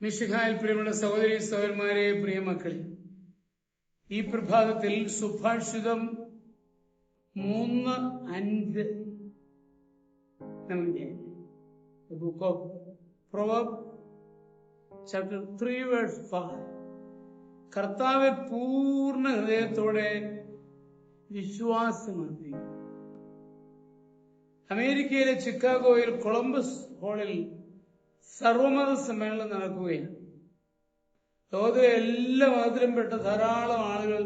മിശിഹായിൽ പ്രിയമുള്ള സഹോദരി സഹോദരന്മാരെ പ്രിയമക്കളെ ഈ പ്രഭാതത്തിൽ സുഭാഷിതം മൂന്ന് അഞ്ച് നമുക്ക് book of Proverbs chapter three verse five കർത്താവ് പൂർണ ഹൃദയത്തോടെ വിശ്വാസമർപ്പിക്കും. അമേരിക്കയിലെ ചിക്കാഗോയിൽ കൊളംബസ് ഹാളിൽ സർവമത സമ്മേളനം നടക്കുകയാണ്. ലോകത്തിലെ എല്ലാ മതത്തിലും പെട്ട ധാരാളം ആളുകൾ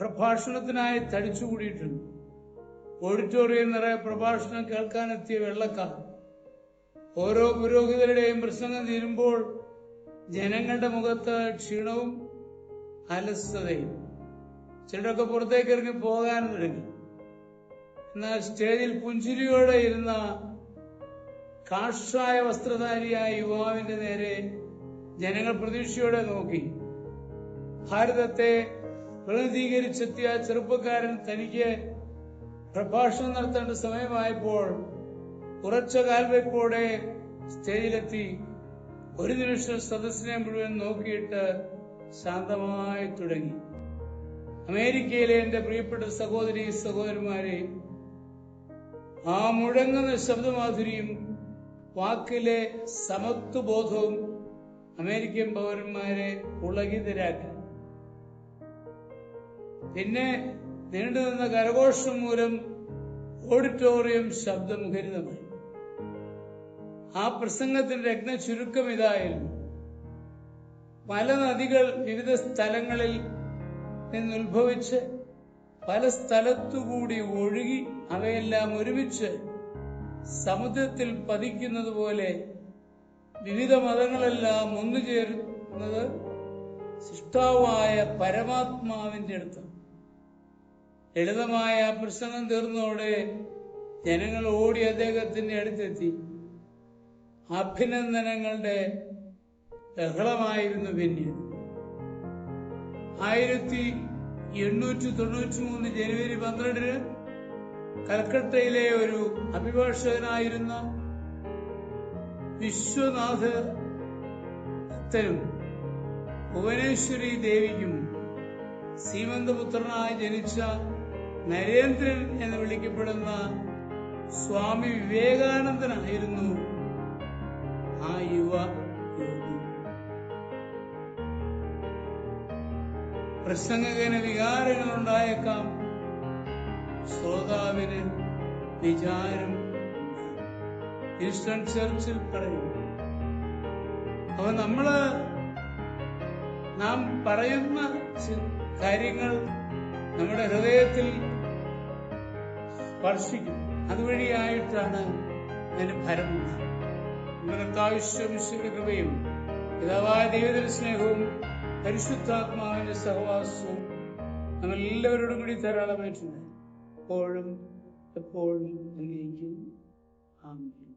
പ്രഭാഷണത്തിനായി തടിച്ചുകൂടിയിട്ടുണ്ട്. ഓഡിറ്റോറിയം നിറയെ പ്രഭാഷണം കേൾക്കാനെത്തിയ വെള്ളക്കാർ. ഓരോ പുരോഹിതരുടെയും പ്രസംഗം തീരുമ്പോൾ ജനങ്ങളുടെ മുഖത്ത് ക്ഷീണവും അലസതയും. ചിലരൊക്കെ പുറത്തേക്ക് ഇറങ്ങി പോകാൻ തുടങ്ങി. എന്നാൽ സ്റ്റേജിൽ പുഞ്ചിരിയോടെ ഇരുന്ന കാഷായ വസ്ത്രധാരിയായ യുവാവിന്റെ നേരെ ജനങ്ങൾ പ്രതീക്ഷയോടെ നോക്കി. ഭാരതത്തെ പ്രതിനിധീകരിച്ചെത്തിയ ചെറുപ്പക്കാരൻ തനിക്ക് പ്രഭാഷണം നടത്തേണ്ട സമയമായപ്പോൾ ഉറച്ച കാൽവെപ്പോടെ സ്റ്റേജിലെത്തി. ഒരു നിമിഷം സദസ്സിനെ മുഴുവൻ നോക്കിയിട്ട് ശാന്തമായി തുടങ്ങി. അമേരിക്കയിലെ എന്റെ പ്രിയപ്പെട്ട സഹോദരി സഹോദരന്മാരെ ആ മുഴങ്ങുന്ന ശബ്ദമാധുരിയും വാക്കിലെ സമത്വബോധവും അമേരിക്കൻ പൗരന്മാരെ പുളകിതരാക്കി പിന്നെ നീണ്ടുനിന്ന കരഘോഷം മൂലം ഓഡിറ്റോറിയം ശബ്ദമുഖരിതമായി. ആ പ്രസംഗത്തിന്റെ രത്ന ചുരുക്കം ഇതായിരുന്നു പല നദികൾ വിവിധ സ്ഥലങ്ങളിൽ നിന്നുത്ഭവിച്ച് പല സ്ഥലത്തുകൂടി ഒഴുകി അവയെല്ലാം ഒരുമിച്ച് സമുദ്രത്തിൽ പതിക്കുന്നത് പോലെ വിവിധ മതങ്ങളെല്ലാം ഒന്നു ചേരുന്നത് സൃഷ്ടാവായ പരമാത്മാവിന്റെ അടുത്ത്. ലളിതമായ പ്രസംഗം തീർന്നതോടെ ജനങ്ങൾ ഓടി അദ്ദേഹത്തിന്റെ അടുത്തെത്തി. അഭിനന്ദനങ്ങളുടെ ബഹളമായിരുന്നു പിന്നീട്. ആയിരത്തി എണ്ണൂറ്റി തൊണ്ണൂറ്റി മൂന്ന് ജനുവരി പന്ത്രണ്ടിന് കൽക്കട്ടയിലെ ഒരു അഭിഭാഷകനായിരുന്ന വിശ്വനാഥനും ഭുവനേശ്വരി ദേവിക്കും സീമന്തപുത്രനായി ജനിച്ച നരേന്ദ്രൻ എന്ന് വിളിക്കപ്പെടുന്ന സ്വാമി വിവേകാനന്ദനായിരുന്നു ആ യുവ യോഗി. പ്രസംഗകന് വികാരങ്ങൾ ഉണ്ടായേക്കാം ശ്രോതാവിന് വിചാരം ഈസ്റ്റേൺ ചർച്ചിൽ പറയും അപ്പൊ നമ്മൾ നാം പറയുന്ന കാര്യങ്ങൾ നമ്മുടെ ഹൃദയത്തിൽ സ്പർശിക്കും. അതുവഴിയായിട്ടാണ് അതിന് ഫലമുണ്ടാകുന്നത് കർത്താവിശ്വമിശ്വര കൃപയും പിതാവായ ദൈവത്തിന്റെ സ്നേഹവും പരിശുദ്ധാത്മാവിന്റെ സഹവാസവും നമ്മൾ എല്ലാവരോടും കൂടി ധാരാളമായിട്ടുണ്ട്. എപ്പോഴും എപ്പോഴും എന്നേക്കും ആമേൻ